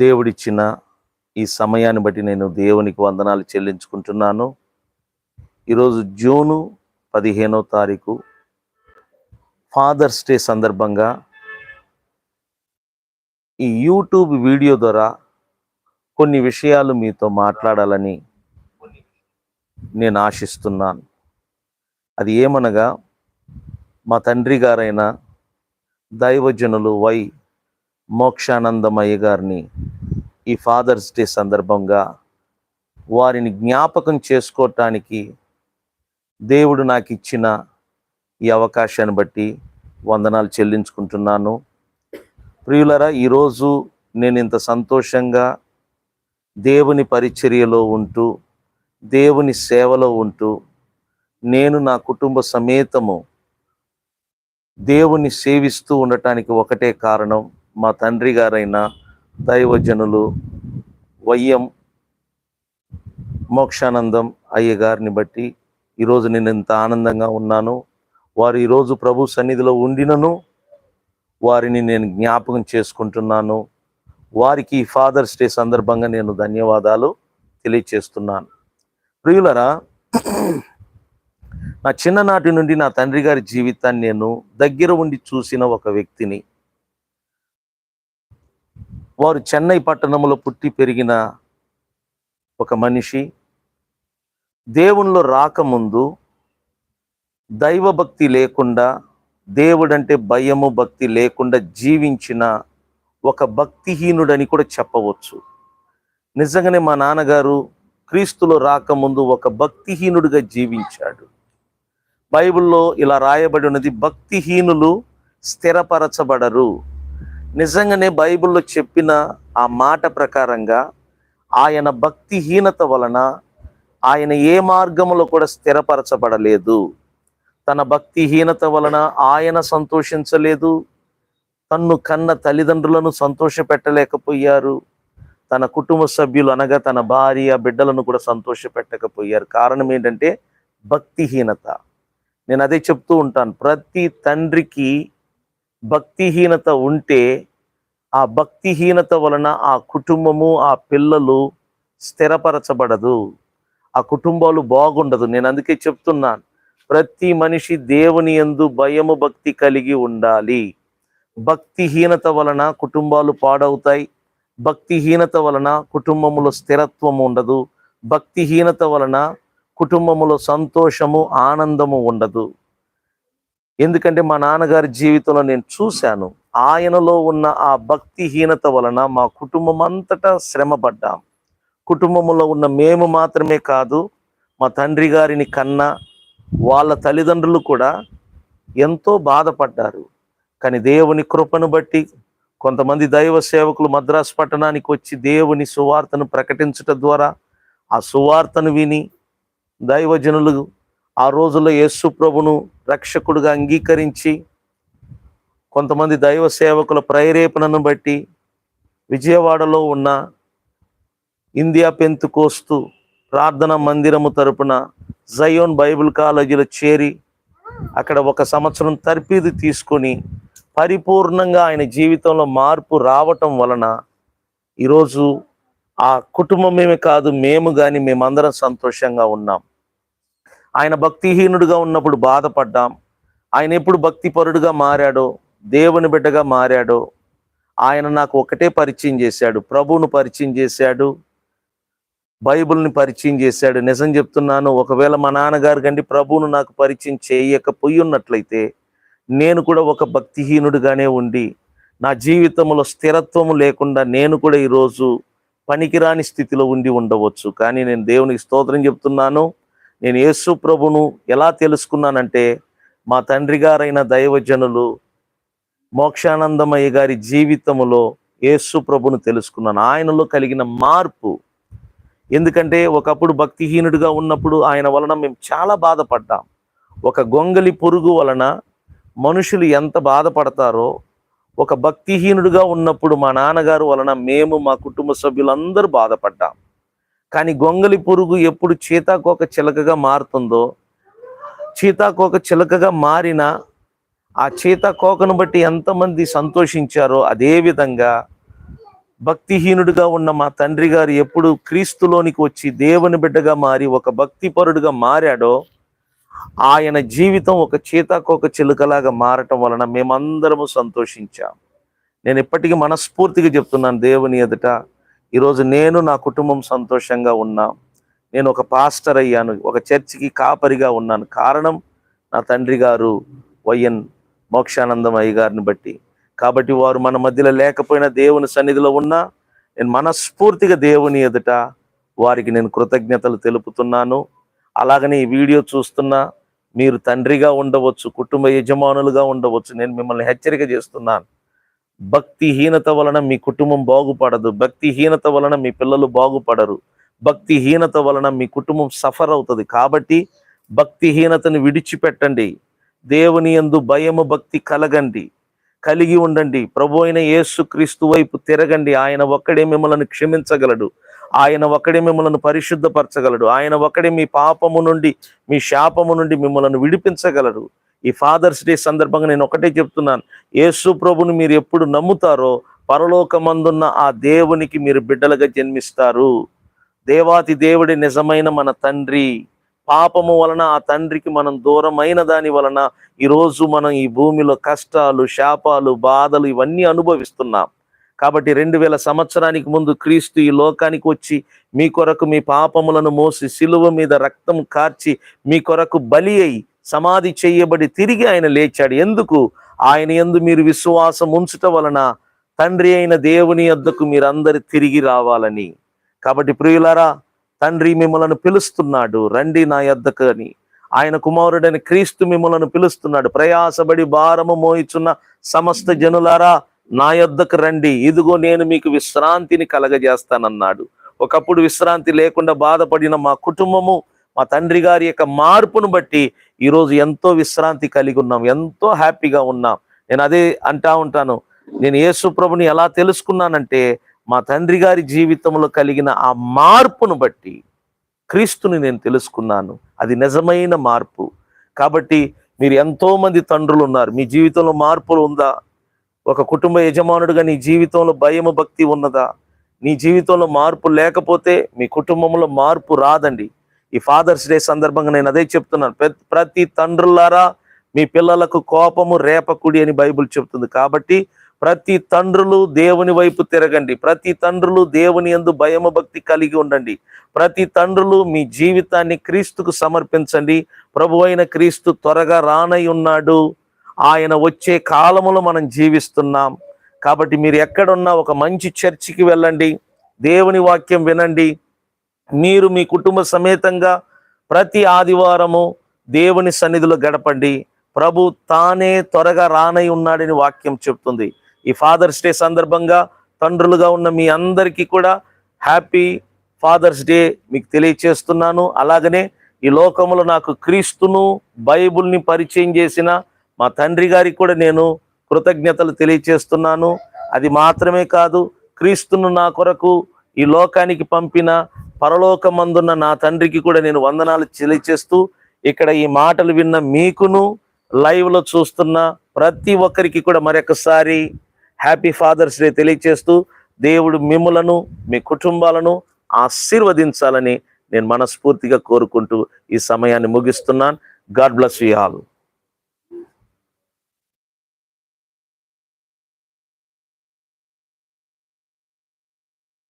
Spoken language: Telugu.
దేవుడిచ్చిన ఈ సమయాన్ని బట్టి నేను దేవునికి వందనాలు చెల్లించుకుంటున్నాను. ఈరోజు జూను పదిహేనో తారీఖు ఫాదర్స్ డే సందర్భంగా ఈ యూట్యూబ్ వీడియో ద్వారా కొన్ని విషయాలు మీతో మాట్లాడాలని నేను ఆశిస్తున్నాను. అది ఏమనగా మా తండ్రి గారైన దైవజనులు వై మోక్షానందమయ్య గారిని ఈ ఫాదర్స్ డే సందర్భంగా వారిని జ్ఞాపకం చేసుకోవటానికి దేవుడు నాకు ఇచ్చిన ఈ అవకాశాన్ని బట్టి వందనాలు చెల్లించుకుంటున్నాను. ప్రియులరా ఈరోజు నేను ఇంత సంతోషంగా దేవుని పరిచర్యలో ఉంటూ దేవుని సేవలో ఉంటూ నేను నా కుటుంబ సమేతము దేవుని సేవిస్తూ ఉండటానికి ఒకటే కారణం మా తండ్రి గారైన దైవజనులు వయ్యం మోక్షానందం అయ్య గారిని బట్టి ఈరోజు నేను ఇంత ఆనందంగా ఉన్నాను. వారు ఈరోజు ప్రభు సన్నిధిలో ఉండినను వారిని నేను జ్ఞాపకం చేసుకుంటున్నాను. వారికి ఈ ఫాదర్స్ డే సందర్భంగా నేను ధన్యవాదాలు తెలియచేస్తున్నాను. ప్రియులరా నా చిన్ననాటి నుండి నా తండ్రి గారి జీవితాన్ని నేను దగ్గర ఉండి చూసిన ఒక వ్యక్తిని వారు చెన్నై పట్టణంలో పుట్టి పెరిగిన ఒక మనిషి. దేవునిలో రాకముందు దైవభక్తి లేకుండా దేవుడంటే భయము భక్తి లేకుండా జీవించిన ఒక భక్తిహీనుడని కూడా చెప్పవచ్చు. నిజంగానే మా నాన్నగారు క్రీస్తులో రాకముందు ఒక భక్తిహీనుడిగా జీవించాడు. బైబిల్లో ఇలా రాయబడి ఉన్నది భక్తిహీనులు స్థిరపరచబడరు. నిజంగానే బైబిల్లో చెప్పిన ఆ మాట ప్రకారంగా ఆయన భక్తిహీనత వలన ఆయన ఏ మార్గములో కూడా స్థిరపరచబడలేదు. తన భక్తిహీనత వలన ఆయన సంతోషించలేదు. తన్ను కన్న తల్లిదండ్రులను సంతోష పెట్టలేకపోయారు తన కుటుంబ సభ్యులు అనగా తన భార్య బిడ్డలను కూడా సంతోష పెట్టకపోయారు కారణం ఏంటంటే భక్తిహీనత. నేను అదే చెప్తూ ఉంటాను. ప్రతి తండ్రికి భక్తిహీనత ఉంటే ఆ భక్తిహీనత వలన ఆ కుటుంబము ఆ పిల్లలు స్థిరపరచబడదు. ఆ కుటుంబాలు బాగుండదు. నేను అందుకే చెప్తున్నాను. ప్రతి మనిషి దేవుని ఎందు భయము భక్తి కలిగి ఉండాలి. భక్తిహీనత వలన కుటుంబాలు పాడవుతాయి. భక్తిహీనత వలన కుటుంబములో స్థిరత్వం ఉండదు. భక్తిహీనత వలన కుటుంబములో సంతోషము ఆనందము ఉండదు. ఎందుకంటే మా నాన్నగారి జీవితంలో నేను చూశాను ఆయనలో ఉన్న ఆ భక్తిహీనత వలన మా కుటుంబం అంతటా శ్రమపడ్డాం. కుటుంబంలో ఉన్న మేము మాత్రమే కాదు మా తండ్రి గారిని కన్నా వాళ్ళ తల్లిదండ్రులు కూడా ఎంతో బాధపడ్డారు. కానీ దేవుని కృపను బట్టి కొంతమంది దైవ సేవకులు మద్రాసు పట్టణానికి వచ్చి దేవుని సువార్తను ప్రకటించటం ద్వారా ఆ సువార్తను విని దైవజనులు ఆ రోజుల్లో యేసు ప్రభును రక్షకుడుగా అంగీకరించి కొంతమంది దైవ సేవకుల ప్రేరేపణను బట్టి విజయవాడలో ఉన్న ఇండియా పెంతు కోస్తు ప్రార్థన మందిరము తరపున జయోన్ బైబిల్ కాలేజీలో చేరి అక్కడ ఒక సంవత్సరం తర్పీదు తీసుకొని పరిపూర్ణంగా ఆయన జీవితంలో మార్పు రావటం వలన ఈరోజు ఆ కుటుంబమేమే కాదు మేము కానీ మేమందరం సంతోషంగా ఉన్నాం. ఆయన భక్తిహీనుడిగా ఉన్నప్పుడు బాధపడ్డాం. ఆయన ఎప్పుడు భక్తిపరుడుగా మారాడో దేవుని బిడ్డగా మారాడో ఆయన నాకు ఒకటే పరిచయం చేశాడు ప్రభువును పరిచయం చేశాడు బైబిల్ని పరిచయం చేశాడు. నిజం చెప్తున్నాను ఒకవేళ మా నాన్నగారు కంటే ప్రభువును నాకు పరిచయం చేయకపోయి ఉన్నట్లయితే నేను కూడా ఒక భక్తిహీనుడిగానే ఉండి నా జీవితంలో స్థిరత్వము లేకుండా నేను కూడా ఈరోజు పనికిరాని స్థితిలో ఉండి ఉండవచ్చు. కానీ నేను దేవునికి స్తోత్రం చెప్తున్నాను నేను యేసు ప్రభును ఎలా తెలుసుకున్నానంటే మా తండ్రి గారైన దైవజనులు మోక్షానందమయ్య గారి జీవితంలో యేసు ప్రభును తెలుసుకున్నాను. ఆయనలో కలిగిన మార్పు. ఎందుకంటే ఒకప్పుడు భక్తిహీనుడిగా ఉన్నప్పుడు ఆయన వలన మేము చాలా బాధపడ్డాం. ఒక గొంగలి పురుగు వలన మనుషులు ఎంత బాధపడతారో ఒక భక్తిహీనుడిగా ఉన్నప్పుడు మా నాన్నగారు వలన మేము మా కుటుంబ సభ్యులందరూ బాధపడ్డాం. కానీ గొంగలి పురుగు ఎప్పుడు చీతాకోక చిలకగా మారుతుందో చీతాకోక చిలకగా మారిన ఆ చీతాకోకను బట్టి ఎంతమంది సంతోషించారో అదేవిధంగా భక్తిహీనుడిగా ఉన్న మా తండ్రి గారు ఎప్పుడు క్రీస్తులోనికి వచ్చి దేవుని బిడ్డగా మారి ఒక భక్తిపరుడుగా మారాడో ఆయన జీవితం ఒక చీతాకోక చిలుకలాగా మారటం వలన మేమందరము సంతోషించాం. నేను ఇప్పటికీ మనస్ఫూర్తిగా చెప్తున్నాను దేవుని ఎదుట. ఈరోజు నేను నా కుటుంబం సంతోషంగా ఉన్నా నేను ఒక పాస్టర్ అయ్యాను ఒక చర్చికి కాపరిగా ఉన్నాను. కారణం నా తండ్రి గారు వైఎన్ మోక్షానందం అయ్య గారిని బట్టి. కాబట్టి వారు మన మధ్యలో లేకపోయినా దేవుని సన్నిధిలో ఉన్నా నేను మనస్ఫూర్తిగా దేవుని ఎదుట వారికి నేను కృతజ్ఞతలు తెలుపుతున్నాను. అలాగనే ఈ వీడియో చూస్తున్నా మీరు తండ్రిగా ఉండవచ్చు కుటుంబ యజమానులుగా ఉండవచ్చు నేను మిమ్మల్ని హెచ్చరిక చేస్తున్నాను. భక్తిహీనత వలన మీ కుటుంబం బాగుపడదు భక్తిహీనత వలన మీ పిల్లలు బాగుపడరు భక్తిహీనత వలన మీ కుటుంబం సఫర్ అవుతుంది. కాబట్టి భక్తిహీనతను విడిచిపెట్టండి. దేవుని యందు భయము భక్తి కలగండి. కలిగి ఉండండి. ప్రభు అయిన యేసుక్రీస్తు వైపు తిరగండి. ఆయన ఒక్కడే మిమ్మల్ని క్షమించగలడు. ఆయన ఒక్కడే మిమ్మల్ని పరిశుద్ధపరచగలడు. ఆయన ఒక్కడే మీ పాపము నుండి మీ శాపము నుండి మిమ్మల్ని విడిపించగలడు. ఈ ఫాదర్స్ డే సందర్భంగా నేను ఒకటే చెప్తున్నాను. యేసు ప్రభుని మీరు ఎప్పుడు నమ్ముతారో పరలోకమందున్న ఆ దేవునికి మీరు బిడ్డలుగా జన్మిస్తారు. దేవాతి దేవుడి నిజమైన మన తండ్రి. పాపము వలన ఆ తండ్రికి మనం దూరమైన దాని వలన ఈరోజు మనం ఈ భూమిలో కష్టాలు శాపాలు బాధలు ఇవన్నీ అనుభవిస్తున్నాం. కాబట్టి రెండు వేల సంవత్సరానికి ముందు క్రీస్తు ఈ లోకానికి వచ్చి మీ కొరకు మీ పాపములను మోసి సిలువ మీద రక్తం కార్చి మీ కొరకు బలి అయి సమాధి చేయబడి తిరిగి ఆయన లేచాడు. ఎందుకు? ఆయన ఎందు మీరు విశ్వాసం ఉంచుట వలన తండ్రి అయిన దేవుని యొద్దకు మీరందరు తిరిగి రావాలని. కాబట్టి ప్రియులారా తండ్రి మిమ్మలను పిలుస్తున్నాడు. రండి నా యొద్దకు అని. ఆయన కుమారుడని క్రీస్తు మిమ్మలను పిలుస్తున్నాడు. ప్రయాసపడి భారము మోయిచున్న సమస్త జనులారా నా యొద్దకు రండి. ఇదిగో నేను మీకు విశ్రాంతిని కలగజేస్తానన్నాడు. ఒకప్పుడు విశ్రాంతి లేకుండా బాధపడిన మా కుటుంబము మా తండ్రి గారి యొక్క మార్పును బట్టి ఈరోజు ఎంతో విశ్రాంతి కలిగి ఉన్నాం ఎంతో హ్యాపీగా ఉన్నాం. నేను అదే అంటా ఉంటాను నేను యేసు ప్రభుని ఎలా తెలుసుకున్నానంటే మా తండ్రి గారి జీవితంలో కలిగిన ఆ మార్పును బట్టి క్రీస్తుని నేను తెలుసుకున్నాను. అది నిజమైన మార్పు. కాబట్టి మీరు ఎంతో మంది తండ్రులు ఉన్నారు. మీ జీవితంలో మార్పులు ఉందా? ఒక కుటుంబ యజమానుడిగా నీ జీవితంలో భయము భక్తి ఉన్నదా? నీ జీవితంలో మార్పు లేకపోతే మీ కుటుంబంలో మార్పు రాదండి. ఈ ఫాదర్స్ డే సందర్భంగా నేను అదే చెప్తున్నాను. ప్రతి ప్రతి తండ్రులారా మీ పిల్లలకు కోపము రేపకుడి అని బైబిల్ చెప్తుంది. కాబట్టి ప్రతి తండ్రులు దేవుని వైపు తిరగండి. ప్రతి తండ్రులు దేవుని యందు భయము భక్తి కలిగి ఉండండి. ప్రతి తండ్రులు మీ జీవితాన్ని క్రీస్తుకు సమర్పించండి. ప్రభు అయిన క్రీస్తు త్వరగా రానై ఉన్నాడు. ఆయన వచ్చే కాలములో మనం జీవిస్తున్నాం. కాబట్టి మీరు ఎక్కడున్నా ఒక మంచి చర్చికి వెళ్ళండి. దేవుని వాక్యం వినండి. మీరు మీ కుటుంబ సమేతంగా ప్రతి ఆదివారము దేవుని సన్నిధిలో గడపండి. ప్రభు తానే త్వరగా రానై ఉన్నాడని వాక్యం చెప్తుంది. ఈ ఫాదర్స్ డే సందర్భంగా తండ్రులుగా ఉన్న మీ అందరికీ కూడా హ్యాపీ ఫాదర్స్ డే మీకు తెలియచేస్తున్నాను. అలాగనే ఈ లోకంలో నాకు క్రీస్తును బైబుల్ని పరిచయం చేసిన మా తండ్రి గారికి కూడా నేను కృతజ్ఞతలు తెలియచేస్తున్నాను. అది మాత్రమే కాదు క్రీస్తును నా కొరకు ఈ లోకానికి పంపిన పరలోకమందున్న నా తండ్రికి కూడా నేను వందనాలు తెలియచేస్తూ ఇక్కడ ఈ మాటలు విన్న మీకును లైవ్లో చూస్తున్న ప్రతి ఒక్కరికి కూడా మరొకసారి హ్యాపీ ఫాదర్స్ డే తెలియచేస్తూ దేవుడు మిమ్ములను మీ కుటుంబాలను ఆశీర్వదించాలని నేను మనస్ఫూర్తిగా కోరుకుంటూ ఈ సమయాన్ని ముగిస్తున్నాను. God bless you all